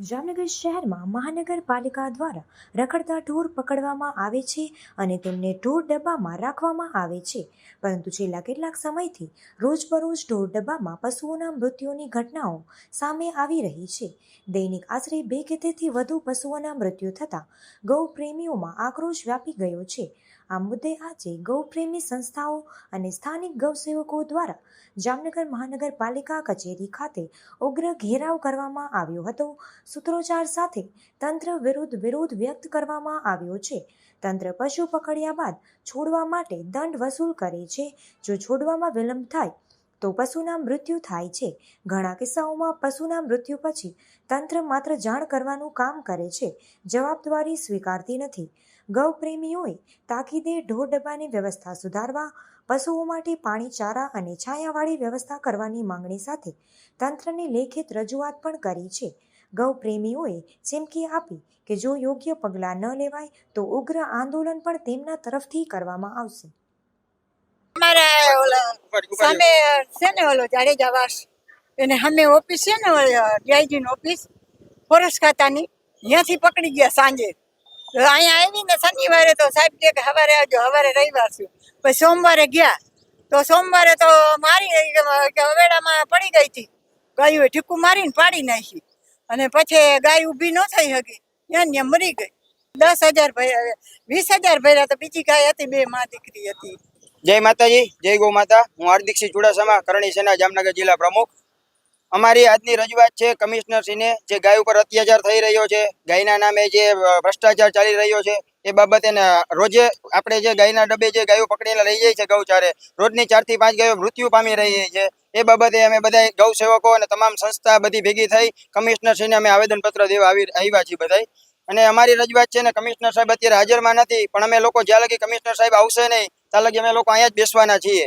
જામનગર શહેરમાં મહાનગરપાલિકા દ્વારા રખડતા ઢોર પકડવામાં આવે છે અને તેમને ઢોર ડબ્બામાં રાખવામાં આવે છે. પરંતુ છેલ્લા કેટલાક સમયથી રોજબરોજ ઢોર ડબ્બામાં પશુઓના મૃત્યુની ઘટનાઓ સામે આવી રહી છે. દૈનિક આશરે બે કે તેથી વધુ પશુઓના મૃત્યુ થતાં ગૌપ્રેમીઓમાં આક્રોશ વ્યાપી ગયો છે. આ મુદ્દે આજે ગૌપ્રેમી સંસ્થાઓ અને સ્થાનિક ગૌસેવકો દ્વારા જામનગર મહાનગરપાલિકા કચેરી ખાતે ઉગ્ર ઘેરાવ કરવામાં આવ્યો હતો. સૂત્રોચ્ચાર સાથે તંત્ર વિરુદ્ધ વિરોધ વ્યક્ત કરવામાં આવ્યો છે. તંત્ર પશુ પકડ્યા બાદ છોડવા માટે દંડ વસૂલ કરે છે. જો છોડવામાં વિલંબ થાય તો પશુના મૃત્યુ થાય છે. ઘણા કિસ્સાઓમાં પશુના મૃત્યુ પછી તંત્ર માત્ર જાણ કરવાનું કામ કરે છે. જવાબદારી સ્વીકારતી નથી. ગૌપ્રેમીઓએ તાકીદે ઢોર ડબ્બાની વ્યવસ્થા સુધારવા, પશુઓ માટે પાણી, ચારા અને છાયાવાળી વ્યવસ્થા કરવાની માંગણી સાથે તંત્રને લેખિત રજૂઆત પણ કરી છે. ગૌપ્રેમીઓએ ચીમકી આપી કે જો યોગ્ય પગલાં ન લેવાય, તો ઉગ્ર આંદોલન પણ તેમના તરફથી કરવામાં આવશે. ને ઓલો જાડેજા એને સામે ઓફિસ છે ને ડીઆઈજી ઓફિસ, ફોરેસ્ટ ખાતાની, ત્યાંથી પકડી ગયા સાંજે. અહીંયા આવીને શનિવારે તો સાહેબ કે સવારે આવજો, સવારે રવિવાર છું. પછી સોમવારે ગયા. તો સોમવારે તો મારી કે હવેડામાં પડી ગઈ હતી. ગાયું ઠીકું મારીને પાડી નાખી. અને પછી ગાય ઊભી ન થઈ શકી ત્યાં ત્યાં મરી ગઈ. દસ હજાર ભર્યા વીસ હજાર ભર્યા તો બીજી ગાય હતી, બે માં દીકરી હતી. જય માતાજી, જય ગૌ માતા. હું હાર્દિકસિંહ ચુડાસમા, કરણી સેના, જામનગર જિલ્લા પ્રમુખ. અમારી આજની રજૂઆત છે કમિશનરશ્રીને, જે ગાય ઉપર અત્યાચાર થઈ રહ્યો છે. ગાયના નામે જે ભ્રષ્ટાચાર ચાલી રહ્યો છે. એ બાબતે રોજે આપણે જે ગાયના ડબ્બે જે ગાયો પકડીને લઈ જઈએ છીએ ગૌચારે, રોજની ચારથી પાંચ ગાયો મૃત્યુ પામી રહી છે. એ બાબતે અમે બધા ગૌ સેવકો અને તમામ સંસ્થા બધી ભેગી થઈ કમિશનરશ્રીને અમે આવેદનપત્ર દેવા આવી આવ્યા છીએ બધા અને અમારી રજૂઆત છે ને કમિશનર સાહેબ અત્યારે હાજરમાં નથી, પણ અમે લોકો જ્યાં લગી કમિશનર સાહેબ આવશે નહીં, ત્યાં લગી અમે લોકો અહીંયા જ બેસવાના છીએ.